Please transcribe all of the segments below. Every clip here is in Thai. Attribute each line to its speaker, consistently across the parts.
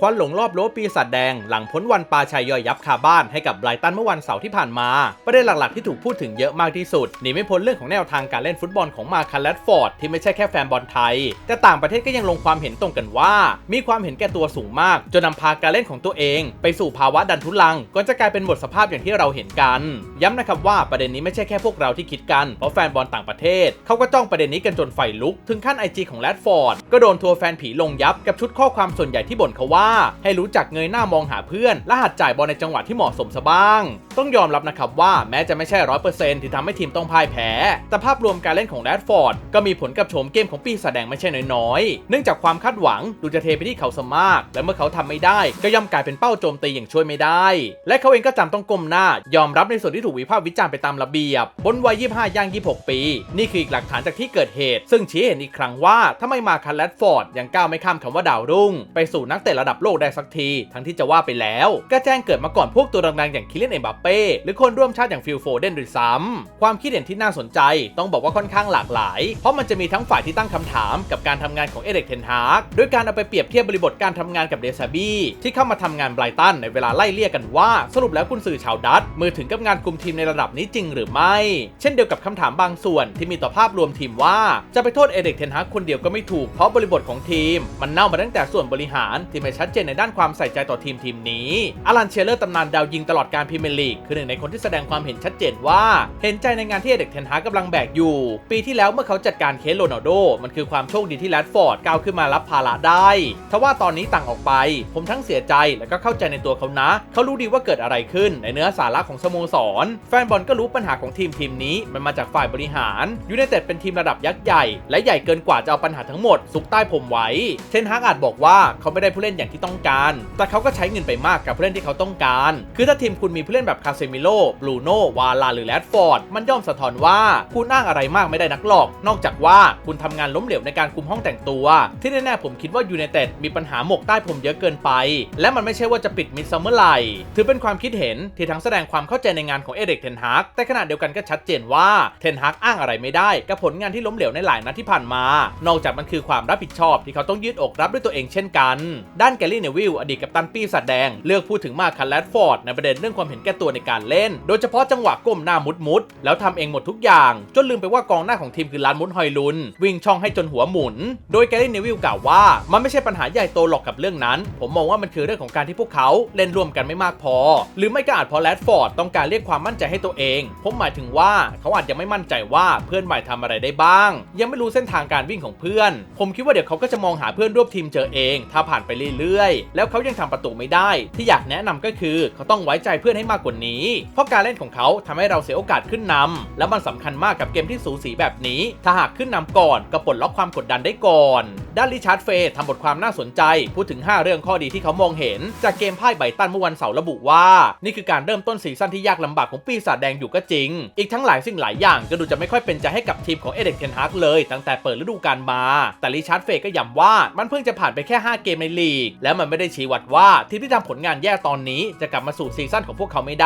Speaker 1: ควันหลงรอบโลปีศาจแดง หลังพ้นวันปาชัยย่อยยับคาบ้านให้กับไบรตันเมื่อวันเสาร์ที่ผ่านมา ประเด็นหลักๆที่ถูกพูดถึงเยอะมากที่สุดหนีไม่พ้นเรื่องของแนวทางการเล่นฟุตบอลของมาคันแรดฟอร์ดที่ไม่ใช่แค่แฟนบอลไทย แต่ต่างประเทศก็ยังลงความเห็นตรงกันว่า มีความเห็นแก่ตัวสูงมาก จนนำพาการเล่นของตัวเอง ไปสู่ภาวะดันทุลังก่อนจะกลายเป็นหมดสภาพอย่างที่เราเห็นกัน ย้ำนะครับว่าประเด็นนี้ไม่ใช่แค่พวกเราที่คิดกันเพราะแฟนบอลต่างประเทศเขาก็จ้องประเด็นนี้กันจนไฟลุก ถึงขั้นไอจีของแรดฟอร์ดก็โดนทัวร์แฟนผีลงยับกับชุดข้อความส่วนใหญ่ที่บ่นเขาว่าให้รู้จักเงยหน้ามองหาเพื่อนและหัดจ่ายบอลในจังหวะที่เหมาะสมซะบ้าง ต้องยอมรับนะครับว่าแม้จะไม่ใช่ร้อยเปอร์เซ็นต์ที่ทำให้ทีมต้องพ่ายแพ้ แต่ภาพรวมการเล่นของแรดฟอร์ดก็มีผลกับโฉมเกมของปีศาจแดงไม่ใช่น้อยๆ เนื่องจากความคาดหวังดูจะเทไปที่เขาสมากและเมื่อเขาทำไม่ได้ ก็ย่อมกลายเป็นเป้าโจมตีอย่างช่วยไม่ได้ และเขาเองก็จำต้องก้มหน้ายอมรับในส่วนที่ถูกวิพากษ์วิจารณ์ไปตามระเบียบบนวัย 25 ย่าง 26 ปี นี่คืออีกหลักฐานจากที่เกิดเหตุ ซึ่งชี้เห็นอีกครั้งว่าถ้าไม่มาคันแรดฟอร์ดยังก้าวไม่ข้ามคำว่าดาวรุ่ง ไปสู่นักเตะระดับโลกได้สักที ทั้งที่จะว่าไปแล้ว ก็แจ้งเกิดมาก่อนพวกตัวดังๆอย่างคิเลนเอ็มบัปเป้ หรือคนร่วมชาติอย่างฟิลโฟเดนด้วยซ้ำความคิดเห็นที่น่าสนใจต้องบอกว่าค่อนข้างหลากหลาย เพราะมันจะมีทั้งฝ่ายที่ตั้งคำถามกับการทำงานของเอเด็กเทนฮากด้วยการเอาไปเปรียบเทียบบริบทการทำงานกับเดซาบี้ที่เข้ามาทำงานไบรตันในเวลาไล่เลี่ยกันว่า สรุปแล้วคุณสื่อชาวดัตช์มือถึงกับงานกลุ่มทีมในระดับนี้จริงหรือไม่ เช่นเดียวกับคำถามบางส่วนที่มีต่อภาพรวมทีมว่าจะไปโทษเอเด็กเทนฮากคนเดียวก็ไม่ถูกเพราะบริบทของทีม มันเน่ามาตั้งแต่ส่วนบริหารที่ไม่ชัดเจนในด้านความใส่ใจต่อทีมทีมนี้อลันเชเลอร์ตำนานดาวยิงตลอดการพรีเมียร์ลีกคือหนึ่งในคนที่แสดงความเห็นชัดเจนว่า เห็นใจในงานที่เด็กเทนฮากำลังแบกอยู่ ปีที่แล้วเมื่อเขาจัดการเคสโรนัลโด มันคือความโชคดีที่แรดฟอร์ดก้าวขึ้นมารับภาระได้ทว่าตอนนี้ต่างออกไป ผมทั้งเสียใจและก็เข้าใจในตัวเขานะ เขารู้ดีว่าเกิดอะไรขึ้นในเนื้อสาระของสโมสร แฟนบอลก็รู้ปัญหาของทีมทีมนี้มันมาจากฝ่ายบริหารยูไนเต็ดเป็นทีมระดับยักษ์ใหญ่และใหญ่เกินกว่าจะเอาปัญหาทั้งหมดซุกใต้ผมไว้เทนฮากอาจบอกว่าเขาไม่ได้ผู้เล่นอย่างที่ต้องการ แต่เขาก็ใช้เงินไปมากกับผู้เล่นที่เขาต้องการ คือถ้าทีมคุณมีผู้เล่นแบบคาเซมิโลบรูโนวาลาหรือแรดฟอร์ด มันย่อมสะท้อนว่าคุณอ้างอะไรมากไม่ได้นักหรอก นอกจากว่าคุณทำงานล้มเหลวในการคุมห้องแต่งตัว ที่แน่ๆผมคิดว่ายูไนเต็ดมีปัญหาหมกใต้ผมเยอะเกินไป และมันไม่ใช่ว่าจะปิดมิดซัมเมอร์ไหลถือเป็นความคิดเห็นที่ทั้งแสดงความเข้าใจในงานของเอเด็กเทนฮากแต่ขณะเดียวกันก็ชัดเจนว่าเทนฮากอ้างอะไรไม่ได้กับผลงานที่ล้มเหลวในหลายนัดที่ผ่านมา นอกจากมันคือความรับผิดชอบที่เขาต้องยืดอกรับด้วยตัวเองเช่นกัน ด้านแกลลี่เนวิลอดีตกัปตันปีศาจแดง เลือกพูดถึงมาคันแรดฟอร์ดในประเด็นเรื่องความเห็นแก่ตัวในการเล่น โดยเฉพาะจังหวะก้มหน้ามุดมุดๆแล้วทำเองหมดทุกอย่าง จนลืมไปว่ากองหน้าของทีมคือลานมุดฮอยลุน วิ่งช่องให้จนหัวหมุน โดยแกลลี่เนวิลกล่าวว่า มันไม่ใช่ปัญหาใหญ่โตหรอกกับเรื่องนั้น ผมมองว่ามันคือเรื่องของการที่พวกเขาเล่นร่วมกันไม่มากพอ หรือไม่ก็อาจเพราะแรดฟอร์ดต้องการเรียกความมั่นใจให้ตัวเอง ผมหมายถึงว่าเขาอาจจะไม่มั่นใจว่าเพื่อนใหม่ทำอะไรได้บ้าง ยังไม่รู้เส้นทางการวิ่งของเพื่อน ผมคิดว่าเดี๋ยวเขาก็จะมองหาเพื่อนร่วมทีมเจอเอง ถ้าผ่านไปเรื่อยๆ แล้วเขายังทำประตูไม่ได้ ที่อยากแนะนำก็คือเขาต้องไว้ใจเพื่อนให้มากกว่านี้ เพราะการเล่นของเขาทำให้เราเสียโอกาสขึ้นนำและมันสำคัญมากกับเกมที่สูสีแบบนี้ ถ้าหากขึ้นนำก่อนก็ปลดล็อกความกดดันได้ก่อน ด้านริชาร์ดเฟย์ทำบทความน่าสนใจ พูดถึง 5 เรื่องข้อดีที่เขามองเห็น จากเกมไพ่ายไบตันเมื่อวันเสาร์ระบุว่า นี่คือการเริ่มต้นซีซั่นที่ยากลำบากของปีศาจแดงอยู่ก็จริง อีกทั้งหลายสิ่งหลายอย่างก็ดูจะไม่ค่อยเป็นใจให้กับทีมของเอเด็กเทนฮากเลย ตั้งแต่เปิดฤดูกาลมา แต่ริชาร์ดเฟย์ก็ย้ำว่ามันเพิ่งจะผ่านไปแค่ 5 เกมในลีก แล้วมันไม่ได้ชี้วัดว่าทีมที่ทำผลงานแย่ตอนนี้จะกลับมาสู่ซีซั่นของพวกเขาไม่ได้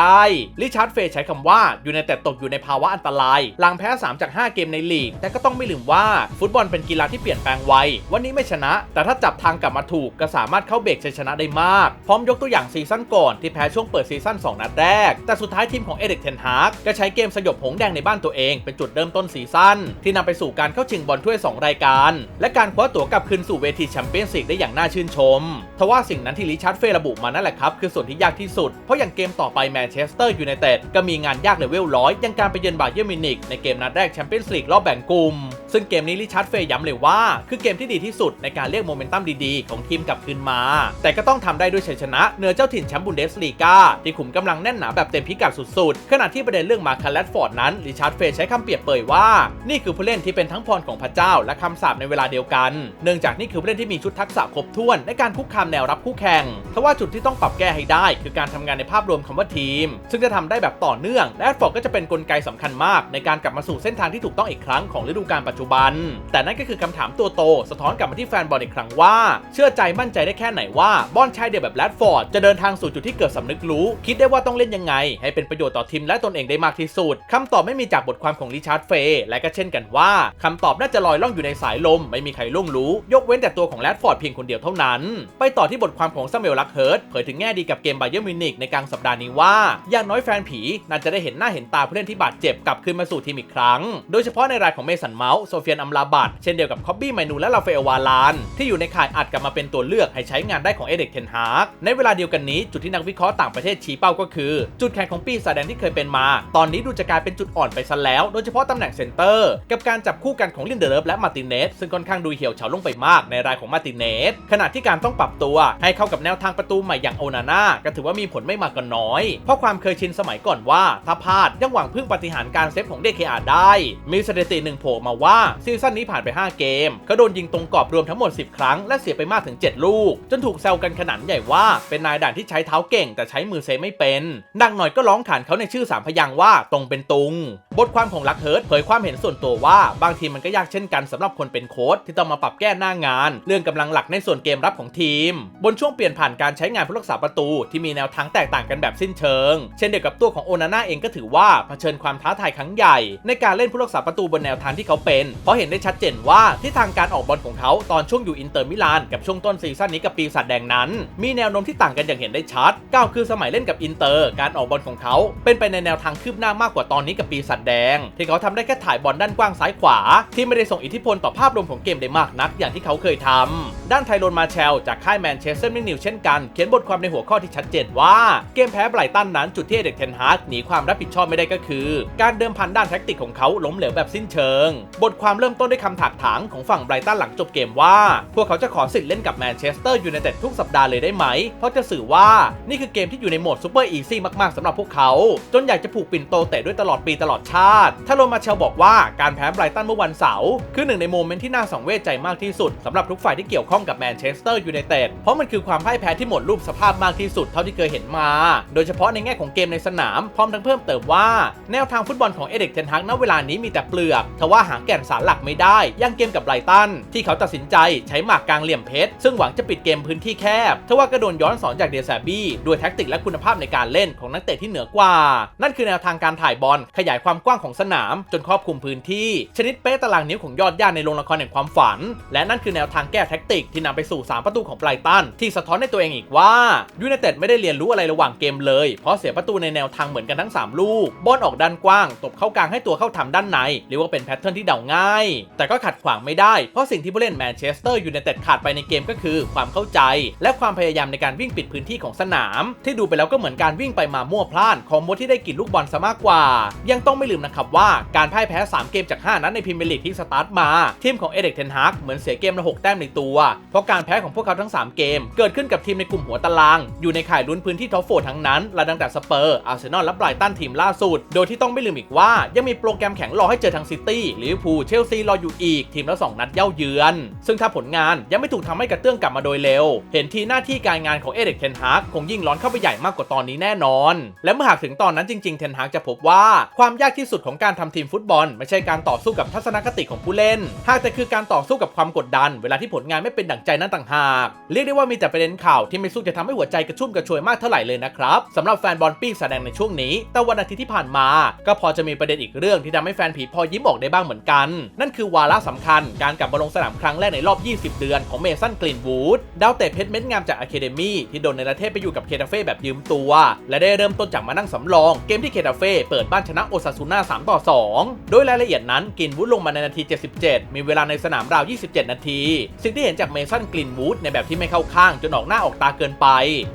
Speaker 1: ริชาร์ดเฟย์ใช้คำว่าอยู่ในแต่ตกอยู่ในภาวะอันตราย หลังแพ้ 3 จาก 5 เกมในลีก แต่ก็ต้องไม่ลืมว่าฟุตบอลเป็นกีฬาที่เปลี่ยนแปลงไว วันนี้ไม่ชนะ แต่ถ้าจับทางกลับมาถูกก็สามารถเข้าเบรกชัยชนะได้มาก พร้อมยกตัวอย่างซีซั่นก่อนที่แพ้ช่วงเปิดซีซั่น2 นัดแรก แต่สุดท้ายทีมของเอเด็กเทนฮากก็ใช้เกมสยบหงแดงในบ้านตัวเอง เป็นจุดเริ่มต้นซีซั่นที่นำไปสู่การเข้าชิงบอลถ้วย 2 รายการ และการคว้าตั๋วกลับคืนสู่เวทีแชมเปี้ยนส์ลีกได้อย่างน่าชื่นชมทว่าสิ่งนั้นที่ริชาร์ดเฟย์ระบุมานั่นแหละครับคือส่วนที่ยากที่สุดเพราะอย่างเกมต่อไปแมนเชสเตอร์ยูไนเต็ดก็มีงานยากเลเวลร้อยย่างการไปเยือนบาเยิร์มินิกในเกมนัดแรกแชมเปี้ยนส์ลีกรอบแบ่งกลุ่มซึ่งเกมนี้ริชาร์ดเฟย์ย้ำเลยว่า คือเกมที่ดีที่สุดในการเรียกโมเมนตัมดีๆ ของทีมกลับคืนมา แต่ก็ต้องทำได้ด้วยชัยชนะเหนือเจ้าถิ่นแชมป์บุนเดสลีกาที่ขุมกำลังแน่นหนาแบบเต็มพิกัดสุดๆ ขณะที่ประเด็นเรื่องมาคันแรดฟอร์ดนั้นริชาร์ดเฟย์ใช้คำเปรียบเปยว่า นี่คือผู้เล่นที่เป็นทั้งพรของพระเจ้า และคำสาปในเวลาเดียวกัน เนื่องจากนี่คือผู้เล่นที่มีชุดทักษะครบถ้วนในการคุกคามแนวรับคู่แข่งทว่าจุดที่ต้องปรับแก้ให้ได้ คือการทำงานในภาพรวมคำว่าทีมซึ่งจะทำได้แบบต่อเนื่องและแรดฟอร์ดก็จะเป็นนกลไกสำคัญมาก ในการกลับมาสู่เส้นทางที่ถูกต้องอีกครั้งของฤดูกาลปัจจุบัน แต่นั่นก็คือคำถามตัวโต สะท้อนกลับมาที่แฟนบอลอีกครั้งว่า เชื่อใจมั่นใจได้แค่ไหนว่าบอลชายเดียวแบบแรดฟอร์ดจะเดินทางสู่จุดที่เกิดสำนึกรู้ คิดได้ว่าต้องเล่นยังไง ให้เป็นประโยชน์ต่อทีมและตนเองได้มากที่สุดคำตอบไม่มีจากบทความของริชาร์ดเฟย์และก็เช่นกันว่าคำตอบน่าจะลอยล่องอยู่ในสายลม ไม่มีใครล่วงรู้ ยกเว้นแต่ตัวของแรดฟอร์ดเพียงคนเดียวเท่านั้น ไปต่อที่บทความของซามูเอลลักเฮิร์ตเผยถึงแง่ดีกับเกมไบเยอร์มิวนิกในกลางสัปดาห์นี้ว่าอย่างน้อยแฟนผีน่าจะได้เห็นหน้าเห็นตาผู้เล่นที่บาดเจ็บกลับคืนมาสู่ทีมอีกครั้ง โดยเฉพาะในรายของเมสันเมาส์โซเฟียนอัมลาบัตเช่นเดียวกับคอบบี้ไมนูและลาเฟลวาลาน ที่อยู่ในข่ายอัดกลับมาเป็นตัวเลือกให้ใช้งานได้ของเอเด็กเทนฮาร์กในเวลาเดียวกันนี้จุดที่นักวิเคราะห์ต่างประเทศชี้เป้าก็คือ จุดแข็งของปีศาจแดงที่เคยเป็นมา ตอนนี้ดูจะกลายเป็นจุดอ่อนไปซะแล้วโดยเฉพาะตำแหน่งเซนเตอร์กับการจับคู่กันของลินเดเลฟและมาร์ติเนสซึ่งค่อนข้างดูเหี่ยวเฉาลงไปมากในรายของมาร์ติเนสขณะที่การต้องปรับตัวให้เข้ากับแนวทางประตูใหม่อย่างโอนาน่าก็ถือว่ามีผลไม่มากก็น้อยเพราะความเคยชินสมัยก่อนว่า ถ้าพลาดยังหวังพึ่งปฏิหารการเซฟของเดคอาได้ มีสถิติหนึ่งโผล่มาว่าซีซั่นนี้ผ่านไป 5 เกมเขาโดนยิงตรงกรอบรวมทั้งหมด 10 ครั้ง และเสียไปมากถึง 7 ลูก จนถูกแซวกันขนาดใหญ่ว่า เป็นนายด่านที่ใช้เท้าเก่งแต่ใช้มือเซฟไม่เป็นดังหน่อยก็ร้องขานเขาในชื่อสามพยางว่าตรงเป็นตุง บทความของลักเฮิร์ตเผยความเห็นส่วนตัวว่า บางทีมันก็ยากเช่นกันสำหรับคนเป็นโค้ชที่ต้องมาปรับแก้หน้างาน เรื่องกำลังหลักในส่วนเกมรับของทีม บนช่วงเปลี่ยนผ่านการใช้งานผู้รักษาประตูที่มีแนวทางแตกต่างกันแบบสิ้นเชิงเช่นเดียวกับตัวของโอนาน่าเองก็ถือว่าเผชิญความท้าทายครั้งใหญ่ ในการเล่นผู้รักษาประตูบนแนวทางที่เขาเป็น เพราะเห็นได้ชัดเจนว่าที่ทางการออกบอลของเขาตอนช่วงอยู่อินเตอร์มิลานกับช่วงต้นซีซั่นนี้กับปีศาจแดงนั้น มีแนวโน้มที่ต่างกันอย่างเห็นได้ชัดก้าวคือสมัยเล่นกับอินเตอร์ การออกบอลของเขา เป็นไปในแนวทางคืบหน้ามากกว่าตอนนี้กับปีศาจแดง ที่เขาทำได้แค่ถ่ายบอลด้านกว้างซ้ายขวา ที่ไม่ได้ส่งอิทธิพลต่อภาพรวมของเกมได้มากนัก อย่างที่เขาเคยทำด้านไทโรนมาเชลจากค่ายแมนเชสเตอร์มินิวเช่นกันเขียนบทความในหัวข้อที่ชัดเจนว่าเกมแพ้ไบรตันนั้นจุดที่เด็กเทนฮาร์กหนีความรับผิดชอบไม่ได้ก็คือ การเดิมพันด้านแท็กติกของเขาล้มเหลวแบบสิ้นเชิง บทความเริ่มต้นด้วยคำถากถางของฝั่งไบรตันหลังจบเกมว่า พวกเขาจะขอสิทธิ์เล่นกับแมนเชสเตอร์ยูไนเต็ดทุกสัปดาห์เลยได้ไหม เพราะจะสื่อว่านี่คือเกมที่อยู่ในโหมดซูเปอร์อีซี่มากๆสำหรับพวกเขา จนอยากจะผูกปิ่นโตเตะด้วยตลอดปีตลอดชาติ ถ้าโรมาเชลบอกว่าการแพ้ไบรตันเมื่อวันเสาร์คือหนึ่งในโมเมนต์ที่น่าสังเวชใจมากที่สุดสำหรับทุกฝ่ายที่เกี่ยวข้องกับแมนเชสเตอร์ยูไนเต็ดเพราะมันคือความพ่ายแพ้ที่หมดรูปสภาพมากที่สุดเท่าที่เคยเห็นมา โดยเฉพาะในแง่ของเกมในสนาม พร้อมทั้งเพิ่มเติมว่า แนวทางฟุตบอลของเอเด็กเทนฮักณเวลานี้มีแต่เปลือกทว่าหางแก่นสารหลักไม่ได้อยังเกมกับไบรตัน ที่เขาตัดสินใจใช้หมากกลางเหลี่ยมเพชร ซึ่งหวังจะปิดเกมพื้นที่แคบทว่าก็โดนย้อนสอนจากเดซาบี้ด้วยแท็กติกและคุณภาพในการเล่นของนักเตะที่เหนือกว่า นั่นคือแนวทางการถ่ายบอลขยายความกว้างของสนาม จนครอบคลุมพื้นที่ ชนิดเป๊ะตารางนิ้วของยอดย่าในโรงละครแห่งความฝัน และนั่นคือแนวทางแก้แท็กติกที่นำไปสู่ 3 ประตูของไบรตัน ที่สะท้อนในตัวเองอีกว่ายูไนเต็ดไม่ได้เรียนรู้อะไรระหว่างเกมเลยเพราะเสียประตูในแนวทางเหมือนกันทั้ง 3 ลูกบอลออกด้านกว้าง ตบเข้ากลางให้ตัวเข้าทำด้านในเรียกว่าเป็นแพทเทิร์นที่เดาง่าย แต่ก็ขัดขวางไม่ได้ เพราะสิ่งที่ผู้เล่นแมนเชสเตอร์ยูไนเต็ดขาดไปในเกมก็คือ ความเข้าใจ และความพยายามในการวิ่งปิดพื้นที่ของสนาม ที่ดูไปแล้วก็เหมือนการวิ่งไปมามั่วพลานของมดที่ได้กินลูกบอลซะมากกว่า ยังต้องไม่ลืมนะครับว่าการพ่ายแพ้ 3 เกมจาก 5 นัดในพรีเมียร์ลีกที่สตาร์ทมาทีมของเอเด็กเทนฮากเหมือนเสียเกมละ6แต้มในตัว เพราะการแพ้ของพวกเขาทั้ง 3 เกม เกิดขึ้นกับทีมในกลุ่มหัวตาราง อยู่ในข่ายลุ้นพื้นที่ท็อปโฟทั้งนั้นระดังแต่สเปอร์อาร์เซนอลและไบรตันทีมล่าสุด โดยที่ต้องไม่ลืมอีกว่า ยังมีโปรแกรมแข็งรอให้เจอทางซิตี้ลิเวอร์พูลเชลซีรออยู่อีก ทีมละ2นัดเย่าเยือน ซึ่งถ้าผลงานยังไม่ถูกทำให้กระเตื้องกลับมาโดยเร็ว เห็นทีหน้าที่การงานของเอเด็กเทนฮากคงยิ่งร้อนเข้าไปใหญ่มากกว่าตอนนี้แน่นอน และเมื่อหากถึงตอนนั้นจริงๆเทนฮากจะพบว่าความยากที่สุดของการทำทีมฟุตบอล ไม่ใช่การต่อสู้กับทัศนคติของผู้เล่น หากแต่คือการต่อสู้กับความกดดัน เวลาที่ผลงานไม่เป็นดั่งใจนั้นต่างหาก เรียกได้ว่ามีแต่ประเด็นข่าวที่ไม่สู้จะทำให้หัวใจกระชุ่มกระชวยมากเท่าไหร่เลยนะครับสำหรับแฟนบอลปีแสดงในช่วงนี้ แต่วันอาทิตย์ที่ผ่านมา ก็พอจะมีประเด็นอีกเรื่องที่ทำให้แฟนผีพอยิ้มออกได้บ้างเหมือนกัน นั่นคือวาระสำคัญการกลับมาลงสนามครั้งแรกในรอบ 20 เดือนของเมสันกลินวูดดาวเตะเพชรเม็ดงามจากอะเคเดมี่ที่โดนในประเทศไปอยู่กับเคทาเฟ่แบบยืมตัว และได้เริ่มต้นจากมานั่งสำรอง เกมที่เคทาเฟ่เปิดบ้านชนะโอซาซูน่า3ต่อ 2 โดยรายละเอียดนั้นกลินวูดลงมาในนาที 77 มีเวลาในสนามราว 27 นาที สิ่งที่เห็นจากเมสันกลินวูดในแบบที่ไม่เข้าข้างจนออกหน้าออกตาเกินไป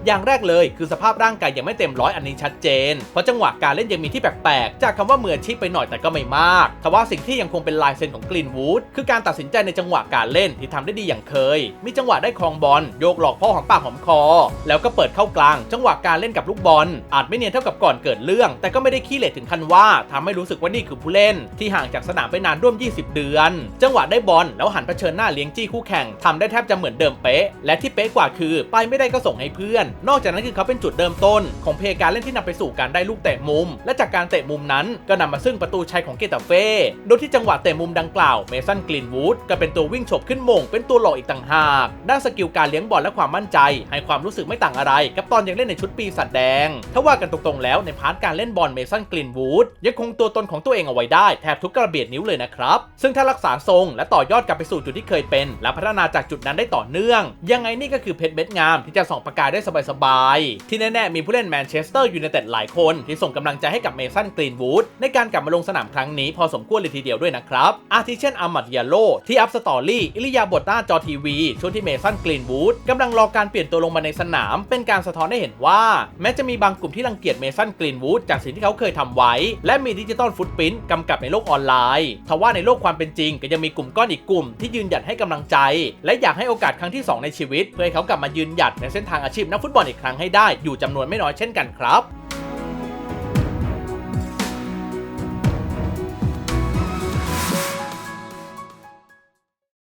Speaker 1: อย่างแรกเลยคือสภาพร่างกายยังไม่เต็มร้อยอันนี้ชัดเจน เพราะจังหวะการเล่นยังมีที่แปลกๆ จากคำว่ามืออาชีพไปหน่อยแต่ก็ไม่มากทว่าสิ่งที่ยังคงเป็นลายเซ็นของกลินวูดคือการตัดสินใจในจังหวะการเล่นที่ทำได้ดีอย่างเคย มีจังหวะได้ครองบอลโยกหลอกพ่อของปากหอมคอ แล้วก็เปิดเข้ากลาง จังหวะการเล่นกับลูกบอล อาจไม่เนียนเท่ากับก่อนเกิดเรื่อง แต่ก็ไม่ได้ขี้เหร่ถึงขั้นว่าทำให้รู้สึกว่านี่คือผู้เล่น ที่ห่างจากสนามไปนานร่วม 20 เดือน จังหวะได้บอลแล้วหันเผชิญหน้าเลี้ยงจี้คู่แข่งทำได้แทบจะเหมือนเดิมเป๊ะ และที่เป๊ะกว่าคือ ไปไม่ได้ก็ส่งให้เพื่อน นอกจากนั้นคือเขาเป็นจุดเริ่มต้นของเพลย์การเล่นที่นำไปสู่การได้ลูกเตะมุม และจากการเตะมุมนั้นก็นำมาซึ่งประตูชัยของเกตาเฟ่โดยที่จังหวะเตะมุมดังกล่าวเมสันกลินวูดก็เป็นตัววิ่งฉบขึ้นมงเป็นตัวหลอกอีกต่างหากด้านสกิลการเลี้ยงบอลและความมั่นใจ ให้ความรู้สึกไม่ต่างอะไร กับตอนยังเล่นในชุดปีศาจแดง ถ้าว่ากันตรงๆแล้วในพาร์ทการเล่นบอลเมสันกลินวูดยังคงตัวตนของตัวเองเอาไว้ได้แทบทุกกระเบียดนิ้วเลยนะครับซึ่งถ้ารักษาทรง และต่อยอดกลับไปสู่จุดที่เคยเป็น และพัฒนาจากจุดนั้นได้ต่อเนื่อง ยังไงนี่ก็คือเพชรเม็ดงามที่จะส่องประกายได้สบายๆที่แน่ๆมีผู้เล่นแมนเชสสเตอร์ยูไนเต็ดหลายคนที่ส่งกำลังใจให้กับเมสันกรีนวูดในการกลับมาลงสนามครั้งนี้พอสมควรเลยทีเดียวด้วยนะครับ อาทิเช่นอามัดยาโลที่อัพสตอรี่อิลิยาบทหน้าจอทีวี ช่วงที่เมสันกรีนวูดกำลังรอการเปลี่ยนตัวลงมาในสนาม เป็นการสะท้อนให้เห็นว่า แม้จะมีบางกลุ่มที่รังเกียจเมสันกรีนวูดจากสิ่งที่เขาเคยทำไว้ และมีดิจิตอลฟุตปรินต์กำกับในโลกออนไลน์ทว่าในโลกความเป็นจริง ก็ยังมีกลุ่มก้อนอีกกลุ่มที่ยืนหยัดให้กำลังใจ และอยากให้โอกาสครั้งที่สองในชีวิต เพื่อให้เขากลับมายืนหยัดในเส้นทางอาชีพนักฟุตบอลอีกครั้งให้ได้อยู่จำนวนไม่น้อยเช่นกันครับ